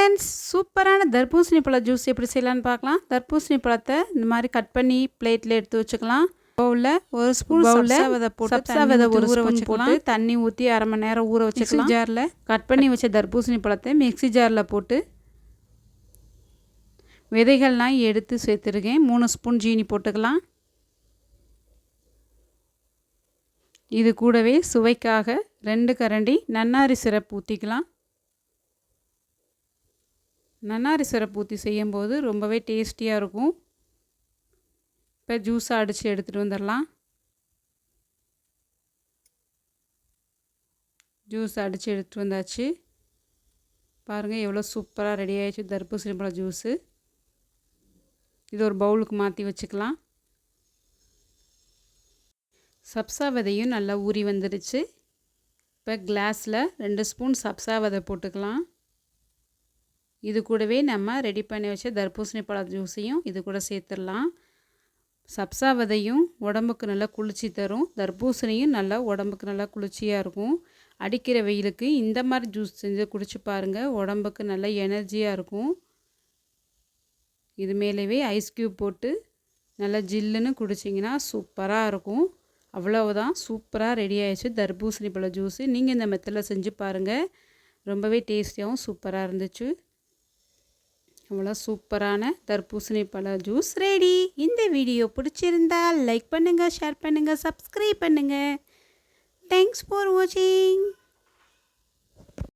Friends சூப்பரான தர்பூசணி பழ ஜூஸ் எப்படி செய்யலான்னு பார்க்கலாம். தர்பூசணி பழத்தை இந்த மாதிரி கட் பண்ணி பிளேட்டில் எடுத்து வச்சுக்கலாம். பவுலில் ஒரு ஸ்பூன் பவுல்ல விதை போட்டு தண்ணி விதை ஒரு ஊற வச்சுக்கலாம். போட்டு தண்ணி ஊற்றி அரை மணி நேரம் ஊற வச்சுக்கலாம். மிக்ஸி ஜாரில் கட் பண்ணி வச்ச தர்பூசணி பழத்தை மிக்ஸி ஜாரில் போட்டு விதைகள்லாம் எடுத்து சேர்த்துருக்கேன். மூணு ஸ்பூன் ஜீனி போட்டுக்கலாம். இது கூடவே சுவைக்காக ரெண்டு கரண்டி நன்னாரி சிரப் ஊற்றிக்கலாம் நன்னாரி சிறப்பு ஊற்றி செய்யும்போது ரொம்பவே டேஸ்டியாக இருக்கும். இப்போ ஜூஸை அடித்து எடுத்துகிட்டு வந்துடலாம் ஜூஸ் அடித்து எடுத்துகிட்டு வந்தாச்சு. பாருங்கள் எவ்வளோ சூப்பராக ரெடி ஆகிடுச்சு தர்பூசணி பழம் ஜூஸு இது ஒரு பவுலுக்கு மாற்றி வச்சுக்கலாம். சப்ஸா விதையும் நல்லா ஊறி வந்துடுச்சு இப்போ கிளாஸில் ரெண்டு ஸ்பூன் சப்ஸா விதை போட்டுக்கலாம். இது கூடவே நம்ம ரெடி பண்ணி வச்ச தர்பூசணி பழ ஜூஸையும் இது கூட சேர்த்துடலாம். சப்சா விதையும் உடம்புக்கு நல்லா குளிர்ச்சி தரும். தர்பூசணியும் நல்லா உடம்புக்கு நல்லா குளிர்ச்சியாக இருக்கும். அடிக்கிற வெயிலுக்கு இந்த மாதிரி ஜூஸ் செஞ்சு குடிச்சு பாருங்கள் உடம்புக்கு நல்லா எனர்ஜியாக இருக்கும். இது மேலேவே ஐஸ் க்யூப் போட்டு நல்லா ஜில்லுன்னு குடிச்சிங்கன்னா சூப்பராக இருக்கும். அவ்வளவுதான் சூப்பராக ரெடி ஆயிடுச்சு தர்பூசணி பழ ஜூஸு நீங்கள் இந்த மெத்தடில் செஞ்சு பாருங்கள் ரொம்பவே டேஸ்டியாகவும் சூப்பராக இருந்துச்சு. அவ்வளோ சூப்பரான தர்பூசணி பழ ஜூஸ் ரெடி. இந்த வீடியோ பிடிச்சிருந்தா லைக் பண்ணுங்கள் ஷேர் பண்ணுங்கள் சப்ஸ்கிரைப் பண்ணுங்கள் தேங்க்ஸ் ஃபார் வாட்சிங்